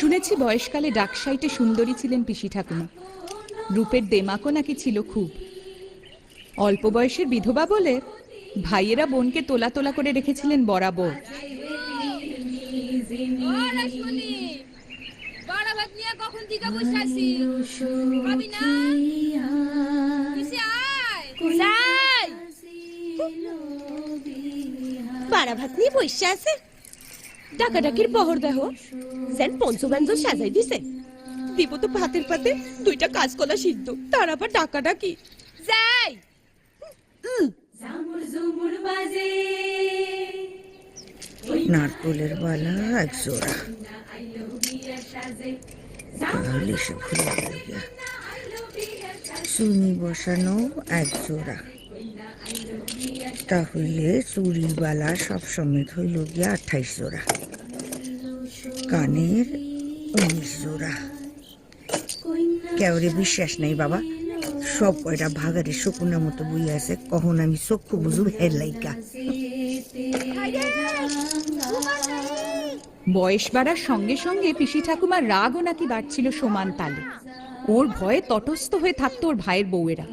শুনেছি বয়সকালে ডাকসাইটে সুন্দরী ছিলেন পিসি ঠাকুমা। রূপের দেমাকও নাকি ছিল খুব। অল্প বয়সের বিধবা বলে ভাইয়েরা বোনকে তোলা তোলা করে রেখেছিলেন বরাবর। বড় ভাত নিয়ে বসে আছি? ডাকাডাকির বহর দেহ। সেন পঞ্চব্যঞ্জন সাজাই দিছে। দিব তো ভাতের পাতে দুইটা কাঁচকলা সিদ্ধ তার আবার ডাকাডাকি। যাই। নারকলের বালা এক জোড়া। তাহলে সে ভুলে গেল গিয়া। চুনি বসানো এক জোড়া। তাহলে চুরির বালা সব সমেত হইল গিয়া আঠাইশ জোড়া। কানের উনিশ জোড়া। কেউরে বিশ্বাস নাই বাবা। সব কয়টা ভাগারে শকুনের মতো বই আছে, কখন আমি চক্ষু বুঝু হের লাইকা। বয়স বাড়ার সঙ্গে সঙ্গে পিসি ঠাকুমার রাগও নাকি বাড়ছিল সমান তালে। ওর ভয়ে তটস্থ হয়ে থাকতো ওর ভাইয়ের বউয়েরা।